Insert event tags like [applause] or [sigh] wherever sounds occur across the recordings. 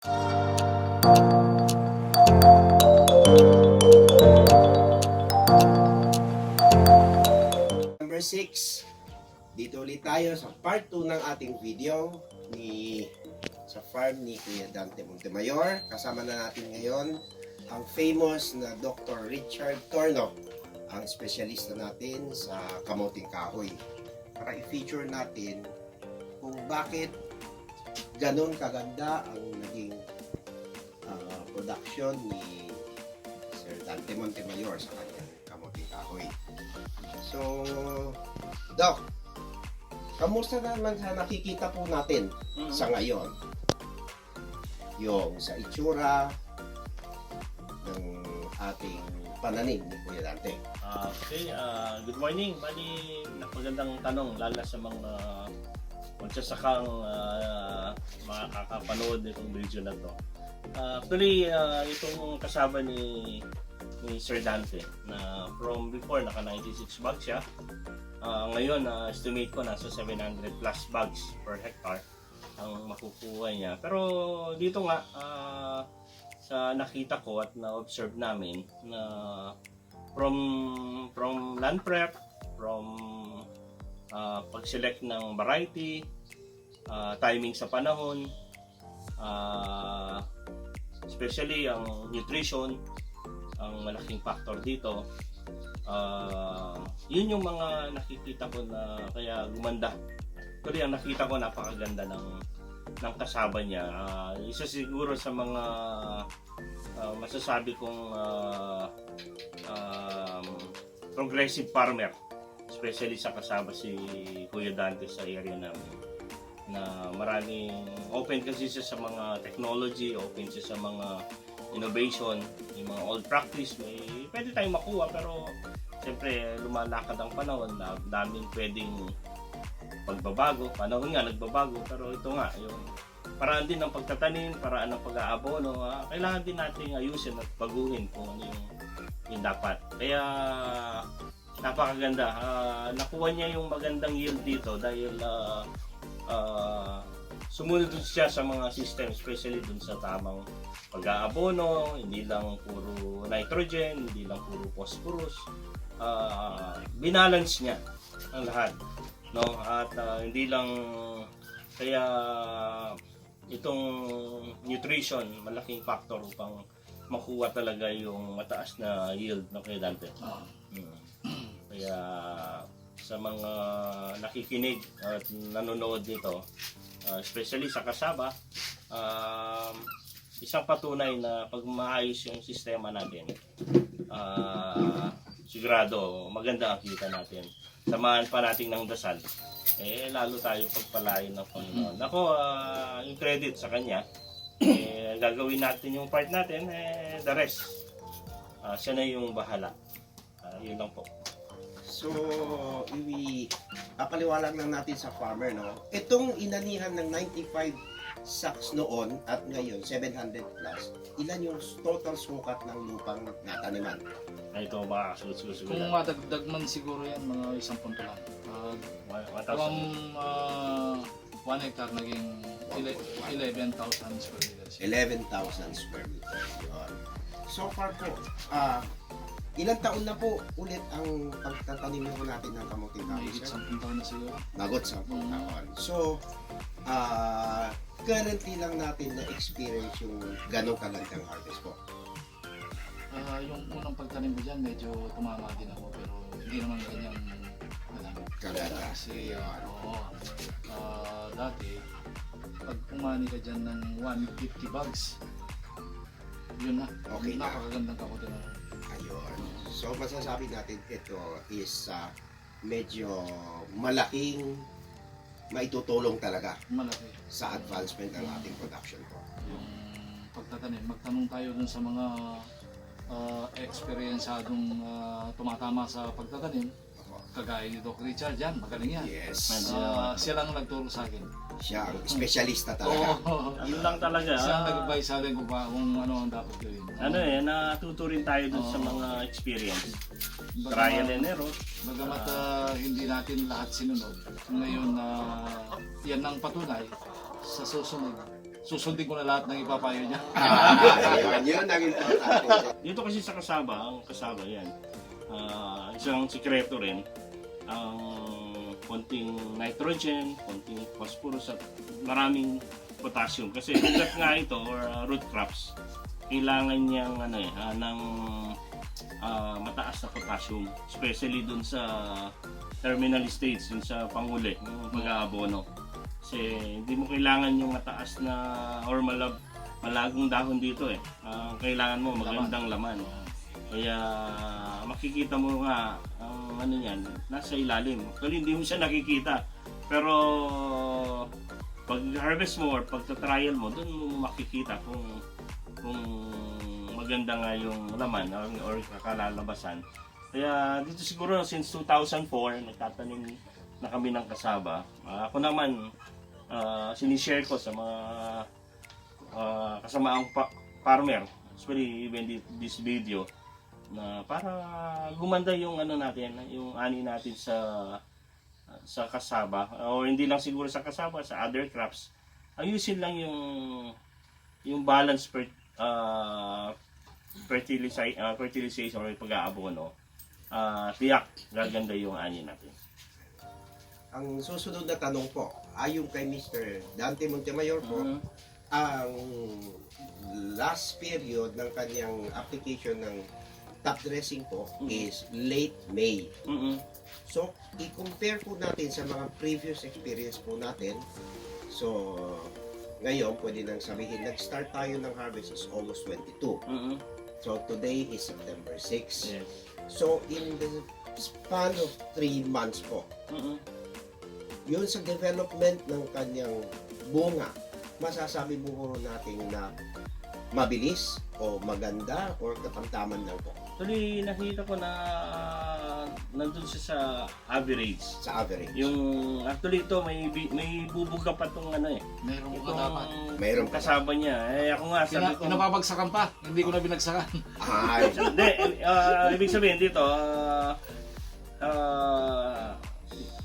Number 6, dito ulit tayo sa part 2 ng ating video ni sa farm ni Kuya Dante Montemayor. Kasama na natin ngayon ang famous na Dr. Richard Torno, ang espesyalista natin sa kamoting kahoy. Para i-feature natin kung bakit ganun kaganda ang naging ah, production ni Sir Dante Montemayor sa kanyang kamoting kahoy. So, Doc, kamusta naman sa nakikita po natin sa ngayon? Yung sa itsura ng ating pananim ni Kuya Dante. Ah, okay, ah, good morning. Bali, napagandang tanong lalo sa mga magsasakang uh, makakapanood nitong video na to. Ah, actually, ah, itong kasama ni ni Sir Dante na from before naka 96 bags siya. Ah, ngayon, na estimate ko nasa 700 plus bags per hectare ang makukuha niya. Pero dito nga, ah, sa nakita ko at na-observe namin na from from land prep, from uh, pag-select ng variety, uh, timing sa panahon, uh, especially ang nutrition, ang malaking factor dito. Uh, yun yung mga nakikita ko na kaya gumanda. Actually, ang nakita ko napakaganda ng ng kasaba niya. Uh, isa siguro sa mga uh, masasabi kong uh, um, progressive farmer especially sa kasama si Kuya Dante sa area namin na maraming open kasi siya sa mga technology, open siya sa mga innovation, yung mga old practice, may pwede tayong makuha pero siyempre lumalakad ang panahon na daming pwedeng pagbabago, panahon nga nagbabago pero ito nga yung paraan din ng pagtatanim, paraan ng pag-aabono, ah, kailangan din nating ayusin at baguhin kung ano yung, yung dapat. Kaya napakaganda. Ah, nakuha niya yung magandang yield dito dahil ah, ah, sumunod siya sa mga system, especially dun sa tamang pag-aabono, hindi lang puro nitrogen, hindi lang puro phosphorus. Ah, binalance niya ang lahat. No? At ah, hindi lang kaya itong nutrition malaking factor upang makuha talaga yung mataas na yield ng kay Dante. Ah, Mm. Kaya sa mga nakikinig at nanonood dito, uh, especially sa kasaba, um, isang patunay na pag maayos yung sistema natin, uh, sigurado maganda ang kita natin. Samahan pa natin ng dasal, eh lalo tayo pagpalain ng Panginoon. Ako, ah, yung credit sa kanya, eh, gagawin natin yung part natin, eh, the rest. Ah, siya na yung bahala. Ah, yun lang po. So, iwi, papaliwalag lang natin sa farmer, no? Itong inanihan ng 95 sacks noon at ngayon, 700 plus, ilan yung total sukat ng lupang nataniman? Na ito makakasusunod. kung madagdag man siguro yan, mga isang punto lang. Uh, from uh, 1 hectare naging ele- 11,000 square meters. 11,000 square meters. So far po, ah, ilang taon na po ulit ang pagtatanim po natin ng kamuting kahoy, Mahigit sir? 10 taon na siguro. Nagot sa Mm. taon. So, ah, currently lang natin na-experience yung ganong kagandang harvest po. Ah, yung unang pagtanim ko dyan, medyo tumama din ako pero hindi naman ganyan alam. Kaganda. Kasi, Yun. oo, ah, dati, pag umani ka dyan ng 150 bags, yun na. Okay na. Napakagandang kakote na. So, masasabi natin ito is ah, medyo malaking maitutulong talaga Malaki. sa advancement ng ating production po. yung pagtatanim. Magtanong tayo dun sa mga uh, eksperyensadong ah, tumatama sa pagtatanim. Kagaya ni Doc Richard yan, magaling yan. Yes. Siya lang ang nagturo sa akin. Siya ang espesyalista talaga. Oo. Ano lang talaga. siya ang ah, nag-advise sa akin kung, pa, kung ano ang dapat gawin. ano eh, natuto rin tayo dun sa mga experience. Bagamat- Trial and error. Bagamat ah, hindi natin lahat sinunod, ngayon na yan ang patunay sa susunod, susundin ko na lahat ng ipapayo niya. Ah, yun, yun ang importante. Dito kasi sa kasaba, ang kasaba yan, ah, isang sikreto rin, ang konting nitrogen, konting phosphorus at maraming potassium. Kasi ugat nga ito or ah, root crops, kailangan niyang ano eh, ah, ng ah, mataas na potassium. Especially dun sa terminal stage, dun sa panguli, yung pag-aabono. Kasi hindi mo kailangan yung mataas na or malab, malagong dahon dito eh. Ah, kailangan mo magandang laman. Kaya makikita mo nga ano niyan, nasa ilalim. Actually hindi mo siya nakikita. Pero pag harvest mo or pag trial mo, doon mo makikita kung kung maganda nga yung laman or, or kakalalabasan. Kaya dito siguro since 2004, nagtatanim na kami ng kasaba. Ah, ako naman, ah, sinishare ko sa mga ah, kasamaang pa- farmer, especially even thi- this video, na para gumanda yung ano natin, yung ani natin sa sa kasaba or hindi lang siguro sa kasaba sa other crops ayusin lang yung yung balance per uh, fertilize, uh, fertilization or pag-aabono uh, tiyak gaganda yung ani natin Ang susunod na tanong po, ayon kay Mr. Dante Montemayor po, Mhm. ang last period ng kanyang application ng top dressing po Mhm. is late May. Mhm. So, i-compare po natin sa mga previous experience po natin. So, ngayon, pwede nang sabihin, nag-start tayo ng harvest is August 22. Mhm. So, today is September 6. yes So, in the span of 3 months po, Mhm. yun sa development ng kanyang bunga, masasabi mo po natin na mabilis o maganda or katamtaman lang po Actually, nakita ko na nandun siya sa average. sa average. Yung actually ito may may bubuga pa tong ano eh. Meron ko dapat. Mayroon pa. kasama niya. Eh ako nga sabi Pina, ko. pinapabagsakan pa, hindi ko na binagsakan. Ay, [laughs] Hindi, ah, ibig sabihin dito ah, ah,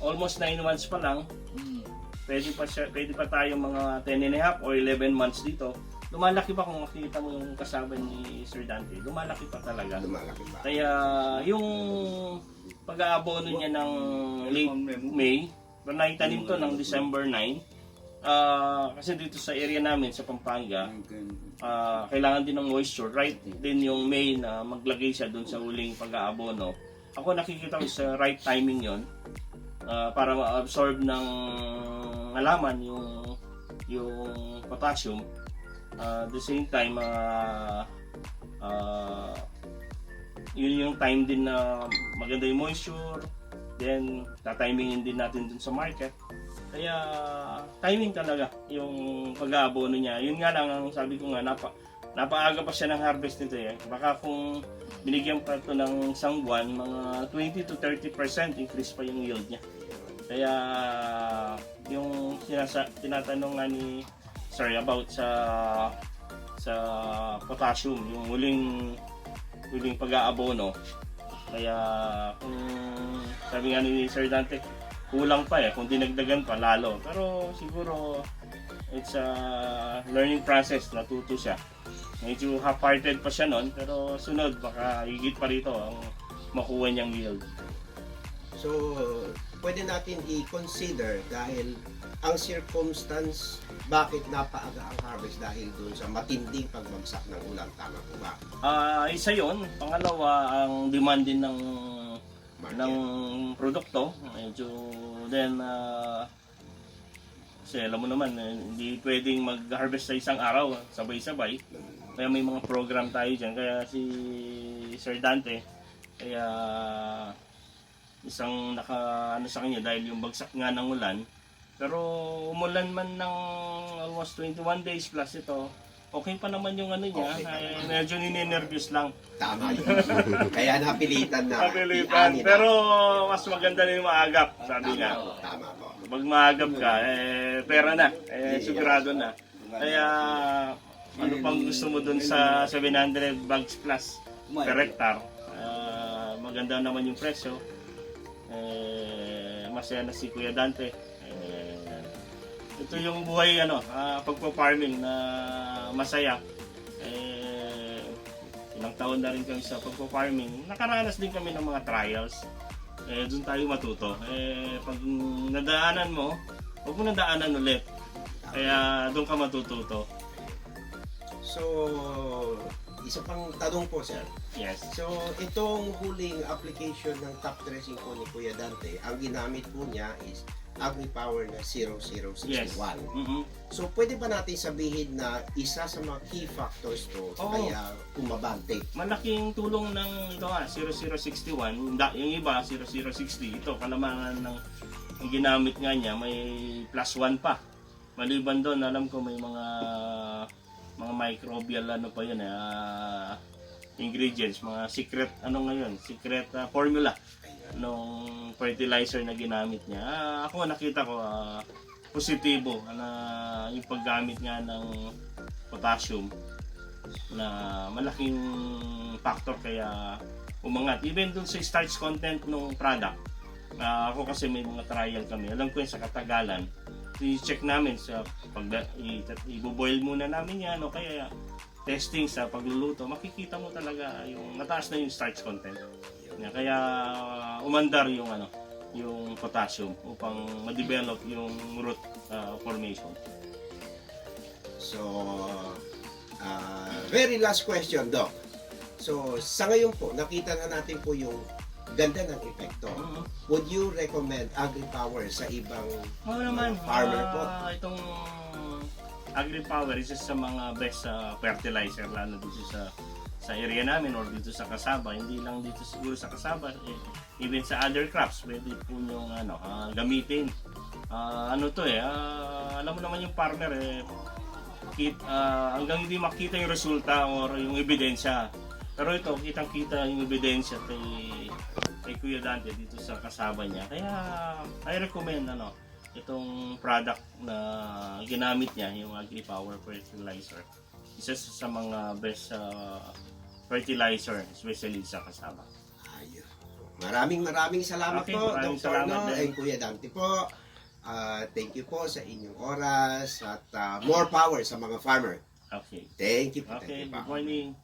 almost 9 months pa lang. Hmm. Pwede pa siya, pwede pa tayo mga 10 and a half or 11 months dito. Lumalaki pa kung makita mo yung kasama ni Sir Dante. Lumalaki pa talaga. lumalaki pa. Kaya yung pag-aabono niya ng late May, naitanim to ng December 9. Ah, kasi dito sa area namin sa Pampanga, ah, kailangan din ng moisture. Right din yung May na maglagay siya dun sa huling pag-aabono. Ako nakikita ko sa right timing yon para ma-absorb ng halaman yung yung potassium. At the same time, ah, ah, yun yung time din na maganda yung moisture. Then, tatimingin din natin dun sa market. Kaya, timing talaga yung pag-aabono niya. Yun nga lang ang sabi ko nga, napa, napaaga pa siya ng harvest nito eh. Baka kung binigyan pa ito ng isang buwan, mga 20 to 30% increase pa yung yield niya. Kaya, yung sinasa, tinatanong nga ni sorry about sa sa potassium, yung huling huling pag-aabono. Kaya kung sabi nga ni Sir Dante, kulang pa eh, kung dinagdagan pa lalo. Pero siguro it's a learning process, natuto siya. Medyo half-hearted pa siya nun, pero sunod baka higit pa rito ang makuha niyang yield. So, pwede natin i-consider dahil ang circumstance bakit napaaga ang harvest dahil doon sa matinding pagbagsak ng ulan. Tama po ba? Ah, isa 'yon. Pangalawa, ang demand din ng Market. ng produkto. Medyo then ah, kasi alam mo naman, eh, hindi pwedeng mag-harvest sa isang araw, sabay-sabay. Kaya may mga program tayo dyan. Kaya si Sir Dante, kaya isang naka ano sa kanya dahil yung bagsak nga ng ulan. Pero umulan man ng almost 21 days plus ito, okay pa naman yung ano niya. Okay pa Ay, naman. medyo ninenervyos lang. Tama yun. [laughs] Kaya napilitan na. Kapilitan. i-ani na. Pero mas maganda na yung maagap, sabi Tama nga. po, Tama po. Pag maagap ka, eh, pera na. Eh, sigurado na. Kaya, ano pang gusto mo dun sa 700 bags plus per hectare? Ah, maganda naman yung presyo. Eh, masaya na si Kuya Dante. Eh, ito yung buhay ano, ah, pagpo-farming na masaya. Eh, ilang taon na rin kami sa pagpo-farming. Nakaranas din kami ng mga trials. Eh, doon tayo matuto. Eh, pag nadaanan mo, huwag mo nadaanan ulit. Kaya doon ka matututo. So, isa pang tanong po, sir. Yes. So, itong huling application ng top dressing po ni Kuya Dante, ang ginamit po niya is AgriPower na 0061. Yes. Mhm. So, pwede ba natin sabihin na isa sa mga key factors to Oo. kaya umabante? Malaking tulong ng ito nga, 0061. Da- Yung iba, 0060. Ito, kalamangan ng ang ginamit nga niya, may plus 1 pa. Maliban doon, alam ko may mga mga microbial ano pa yun eh, ah, ingredients, mga secret ano ngayon, secret ah, formula nung fertilizer na ginamit niya. Ah, ako nakita ko ah, positibo na yung paggamit nga ng potassium na malaking factor kaya umangat. Even dun sa starch content ng product, ah, ako kasi may mga trial kami. Alam ko yun sa katagalan, i-check namin sa pag i-boil muna namin yan o kaya testing sa pagluluto, makikita mo talaga yung mataas na yung starch content. Yeah, Kaya umandar yung ano, yung potassium upang ma-develop yung root ah, formation. So, ah, very last question, Doc. So, sa ngayon po, nakita na natin po yung ganda ng epekto. Mhm. Would you recommend AgriPower sa ibang Oo naman, farmer po? ah, itong AgriPower isa sa mga best sa fertilizer lalo dito sa sa area namin or dito sa kasaba, hindi lang dito siguro sa kasaba, eh, even sa other crops, pwede po yung ano, ah, gamitin. Ah, ano to eh, ah, alam mo naman yung farmer eh, kit, ah, hanggang hindi makita yung resulta or yung ebidensya. Pero ito, kitang-kita yung ebidensya kay, kay Kuya Dante dito sa kasaba niya. Kaya, I recommend ano, itong product na ginamit niya, yung AgriPower Fertilizer. Isa sa mga best uh, fertilizer, especially sa kasaba. Ayun. Maraming maraming salamat Okay, po, maraming Dr. salamat No, and Kuya Dante po. Ah, thank you po sa inyong oras at ah, more power sa mga farmer. Okay. Thank you po. Okay, thank you good morning.